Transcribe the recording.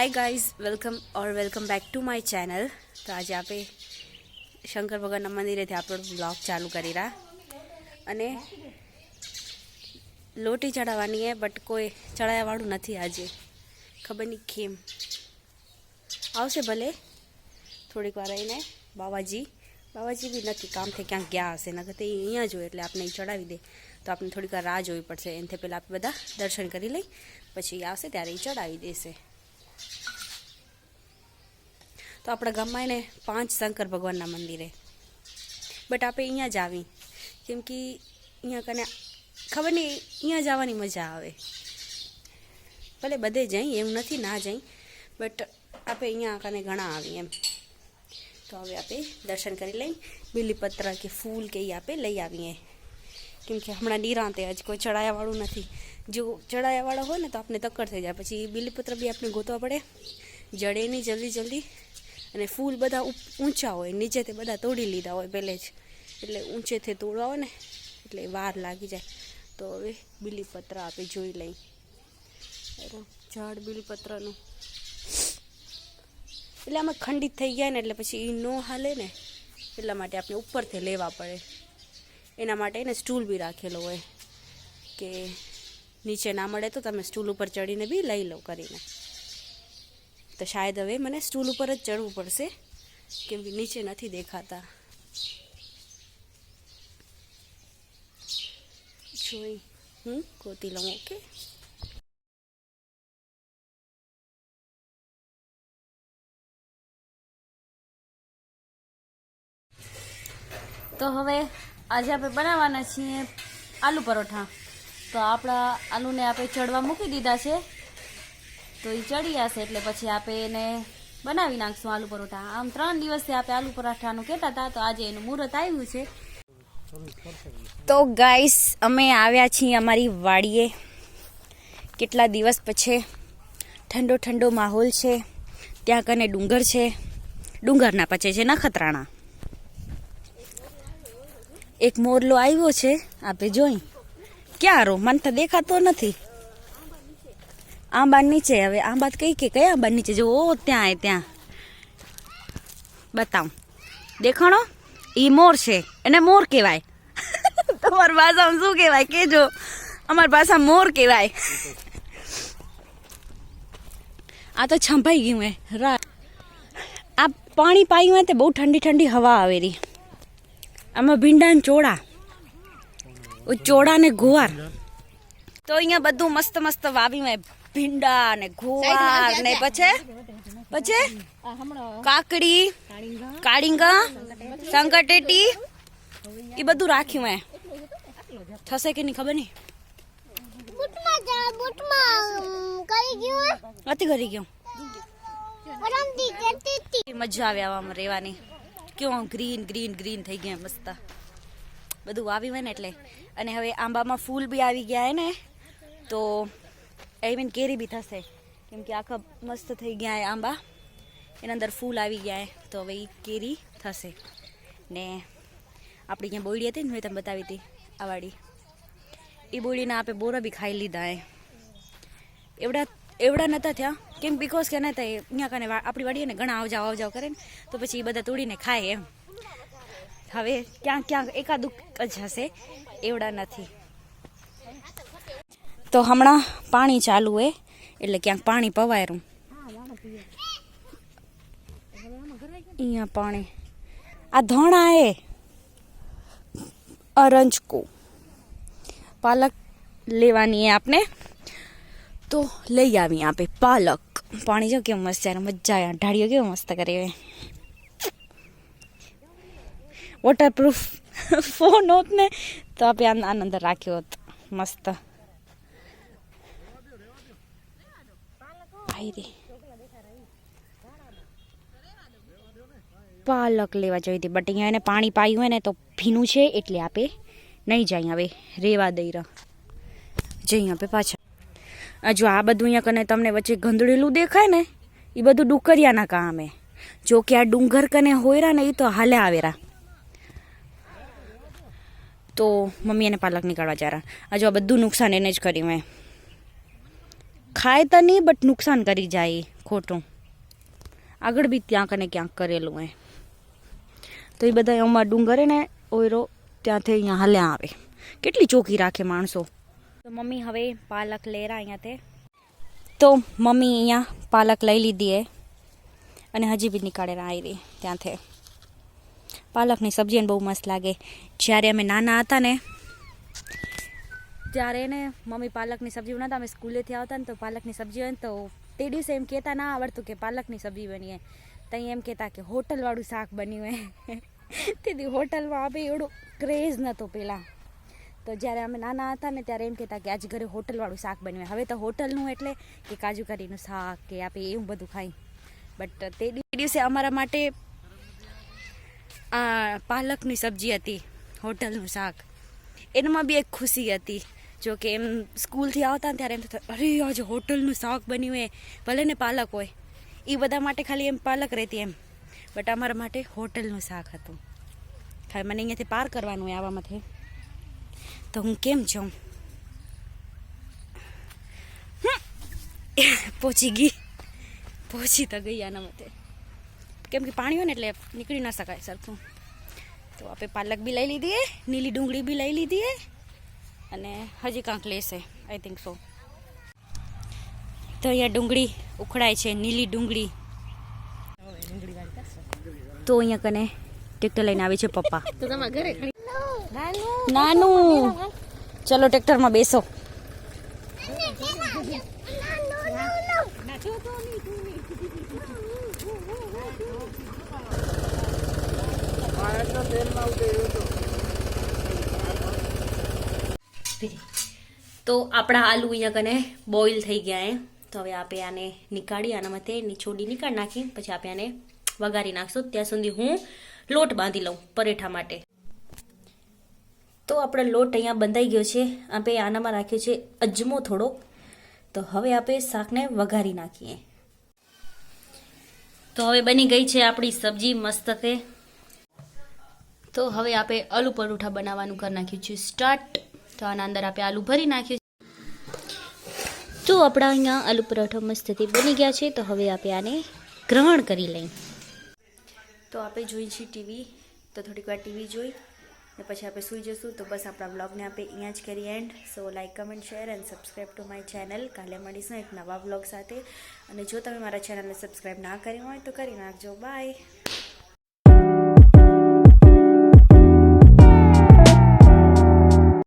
Hi guys welcome or welcome back to my channel તો આજે આપણે શંકર ભગવાનના મંદિરેથી આપણો બ્લોગ ચાલુ કરી રહ્યા. અને લોટી ચડાવવાની હે બટ કોઈ ચડાવવાવાળું નથી આજે. ખબર નહીં કેમ. આવશે ભલે. થોડીક વાર આવીને બાવાજી. બાવાજી બી નથી કામથી ક્યાંક ગયા હશે, નકર તે અહીંયા જોઈએ એટલે આપણે એ ચડાવી દે. તો આપણે થોડીક વાર રાહ જોવી પડશે. એનાથી પહેલાં આપણે બધા દર્શન કરી લઈ. પછી આવશે ત્યારે એ ચડાવી દેશે. તો આપણા ગામમાં એને પાંચ શંકર ભગવાનના મંદિરે. બટ આપણે અહીંયા જ આવી. કેમ કે અહીંયા કને ખબર નહીં, અહીંયા જવાની મજા આવે. ભલે બધે જઈ, એમ નથી ના જઈ બટ આપણે અહીંયા કને ઘણા આવી એમ. તો હવે આપણે દર્શન કરી લઈ, બીલીપત્ર કે ફૂલ કે એ આપણે લઈ આવીએ. કેમ કે હમણાં નિરાંતે હજી કોઈ ચડાયાવાળું નથી. જો ચડાયાવાળો હોય ને તો આપણે તક્કર થઈ જાય. પછી બીલીપત્ર બી આપણે ગોતવા પડે. જડે નહીં જલ્દી જલ્દી. અને ફૂલ બધા ઊંચા હોય, નીચેથી બધા તોડી લીધા હોય પહેલે જ. એટલે ઊંચેથી તોડવા હોય ને, એટલે વાર લાગી જાય. તો હવે બીલીપત્ર આપણે જોઈ લઈ. ઝાડ બીલીપત્રનું. એટલે આમાં ખંડિત થઈ ગયા ને, એટલે પછી એ ન હાલે ને, એટલા માટે આપણે ઉપરથી લેવા પડે. એના માટે એને સ્ટૂલ બી રાખેલો હોય. કે નીચે ના મળે તો તમે સ્ટૂલ ઉપર ચડીને બી લઈ લો કરીને. તો શાયદ હવે મને સ્ટૂલ ઉપર જ ચડવું પડશે. કેમ કે નીચે નથી દેખાતા. જોઈ. હું ગોતી લઉં, ઓકે? તો હવે આજે આપણે બનાવવાના છીએ આલુ પરોઠા. તો આપણા આલુને આપણે ચડવા મૂકી દીધા છે. તો એ ચડી જશે એટલે પછી આપણે એને બનાવી નાખશું આલુ પરોઠા. આમ ત્રણ દિવસથી આપણે આલુ પરાઠાનું કહેતા હતા, તો આજે એનું મુહૂર્ત આવ્યું છે. તો ગાઈસ, અમે આવ્યા છીએ અમારી વાડીએ. કેટલા દિવસ પછી? ઠંડો ઠંડો માહોલ છે. ત્યાં કને ડુંગર છે. ડુંગરના પછી છે નખત્રાણા. એક મોરલો આવ્યો છે. આપણે જોઈ. ક્યાં રો મને તો દેખાતો નથી. આંબા નીચે, હવે આંબા કઈ કે, કયા આંબા નીચે? જો ઓ ત્યાં એ, ત્યાં. બતાવ. દેખાણો? એ મોર છે. એને મોર કહેવાય. તમારી ભાષામાં શું કહેવાય? કેજો અમારી ભાષા મોર કહેવાય. આ તો છંભાઈ ગયું હે. રા આ પાણી પાયું હોય તે બહુ ઠંડી ઠંડી હવા આવેરી આમાં ભીંડા ને ચોળા ચોળા ને ગુવાર. તો અહીંયા બધું મસ્ત મસ્ત વાવ્યું હોય ભીંડા ને ગુવાર ને પછી? પછી? કાકડી કાળીંગા. સંકટેટી એ બધું રાખ્યું મેં. થશે કે નહીં ખબર નહીં? નથી કરી ગયું. મજા આવે આવામાં રહેવાની. કેવું ગ્રીન ગ્રીન ગ્રીન થઈ ગયા મસ્ત. બધું વાવ્યું હોય ને એટલે. અને હવે આંબામાં ફૂલ બી આવી ગયા હે ને તો આઈ મીન કેરી બી થશે. કેમ કે આખા મસ્ત થઈ ગયા આંબા. એના અંદર ફૂલ આવી ગયા તો હવે એ કેરી થશે. ને આપણી ત્યાં બોયડી હતી ને, મેં તમને બતાવી હતી આ વાળી એ બોયડીના આપણે બોરા બી ખાઈ લીધા હે એવડા એવડા નહોતા થયા. કેમ બીકોઝ કે નહોતા એ અહીંયા કને આપણી વાડીએ ને ઘણા આવજાવ આવજાવ કરે ને, તો પછી એ બધા તોડીને ખાય એમ. હવે ક્યાંક ક્યાંક એકાદુક જ હશે. એવડા નથી. તો હમણાં પાણી ચાલુ હે, એટલે ક્યાંક પાણી પવાયરું. અહીંયા પાણી. આ ધોણા એ અરંજકો. પાલક લેવાની એ આપણે તો લઈ આવી આપે પાલક. પાણી જો કેવું મસ્ત છે, મજા આવે. ઢાળીઓ કેવો મસ્ત કરે વોટરપ્રૂફ ફોન હોત ને, તો આપણે આન- આના અંદર રાખ્યો હોત. મસ્ત. ભાઈ પાલક લેવા જઈ હતી બટ અહીંયા એને પાણી પાયું હોય ને તો ભીનું છે એટલે આપે નહીં જાય હવે, રેવા દઈ રહ જઈ આપે પાછા. જો આ બધું અહીંયા કને તમને વચ્ચે ગંદડેલું દેખાય ને એ બધું ડુકરિયાના કામે. જો કે આ ડુંગર કને હોયરા ને એ તો હાલે આવેરા. તો મમ્મી એને પાલક નીકાળવા જારા આ આ બધું નુકસાન એને જ કર્યું મેં ખાય તો નહીં બટ નુકસાન કરી જાય ખોટું. આગળ બી ત્યાં કને ક્યાંક કરેલું હોય. તો એ બધા એમાં ડુંગરે ને ઓયરો ત્યાંથી અહીંયા હાલ્યા આવે. કેટલી ચોકી રાખે માણસો. તો મમ્મી હવે પાલક લેરા અહીંયા તો. મમ્મી અહીંયા પાલક લઈ લીધી એ. અને હજી બી નીકાળેલા આવી ત્યાંથી. પાલકની સબ્જી બહુ મસ્ત લાગે. જ્યારે અમે નાના હતા ને ત્યારે ને મમ્મી પાલકની સબ્જી બનાવતા, અમે સ્કૂલેથી આવતા ને તો પાલકની સબ્જી હોય ને તો તે દિવસે એમ કહેતા, ના, આવડતું કે પાલકની સબ્જી બની હોય ત્યાં એમ કહેતા કે, હોટલવાળું શાક બન્યું એ તેથી હોટલમાં આપણે એવડો ક્રેઝ નહોતો પહેલાં તો જ્યારે અમે નાના હતા ને ત્યારે એમ કહેતા કે, આજ ઘરે હોટલવાળું શાક બન્યું હવે તો હોટલનું એટલે કે કાજુ કરીનું શાક કે આપણે એવું બધું ખાઈ. બટ તે દિવસે અમારા માટે આ પાલકની સબ્જી હતી, હોટલનું શાક. એનામાં બી એક ખુશી હતી. જો કે એમ સ્કૂલથી આવતા ત્યારે એમ થતા, અરે, આજે હોટલનું શાક બન્યું હોય ભલે ને પાલક હોય. એ બધા માટે ખાલી એમ પાલક રહેતી એમ. બટ અમારા માટે હોટલનું શાક હતું. ખાલી મને અહીંયાથી પાર કરવાનું હોય આવામાંથી તો હું કેમ જાઉં. પહોંચી ગઈ. પહોંચી તો ગઈ આના મતે કેમ કે પાણી હોય ને એટલે નીકળી ના શકાય સરખું. તો આપણે પાલક બી લઈ લીધી નીલી ડુંગળી બી લઈ લીધી અને હજી કાંક લેશે આઈ થિંક સો તો અહીંયા ડુંગળી ઉખડાય છે નીલી ડુંગળી. તો અહીંયા કને ટ્રેક્ટર લઈને આવે છે પપ્પા. તો તમારા ઘરે ખણી નાનું! ચલો ટ્રેક્ટરમાં બેસો. તો આપણા આલુ અહીંયા કને બોઇલ થઈ ગયા એ તો હવે આપણે આને નીકાળી, આના એની છોડી નીકાળી નાખી, પછી આપણે આને વઘારી નાખશું. ત્યાં સુધી હું લોટ બાંધી લઉં પરેઠા માટે. તો આપણો લોટ અહીંયા બંધાઈ ગયો છે. આપણે આનામાં રાખ્યો છે અજમો થોડો. તો હવે આપણે શાકને વઘારી નાખીએ. તો હવે બની ગઈ છે આપણી સબ્જી મસ્ત તે. તો હવે આપણે આલુ પરોઠા બનાવવાનું કરી નાખ્યું છે. સ્ટાર્ટ તો આના અંદર આપણે આલુ ભરી નાખ્યું તો આપણા અહીંયા આલુ પરોઠા મસ્તથી બની ગયા છે, તો હવે આપણે આને ગ્રહણ કરી લઈએ. તો આપણે જોઈ છીએ ટીવી, તો થોડીક વાર ટીવી જોઈ, ને પછી આપણે સૂઈ જશું, તો બસ આપણા બ્લોગને આપણે અહીંયા જ કરીએ and so like comment share and subscribe to my channel કાલે મળીશું એક નવા બ્લોગ સાથે. અને જો તમે મારા ચેનલને સબસ્ક્રાઈબ ના કરી હોય, તો કરી નાખજો. બાય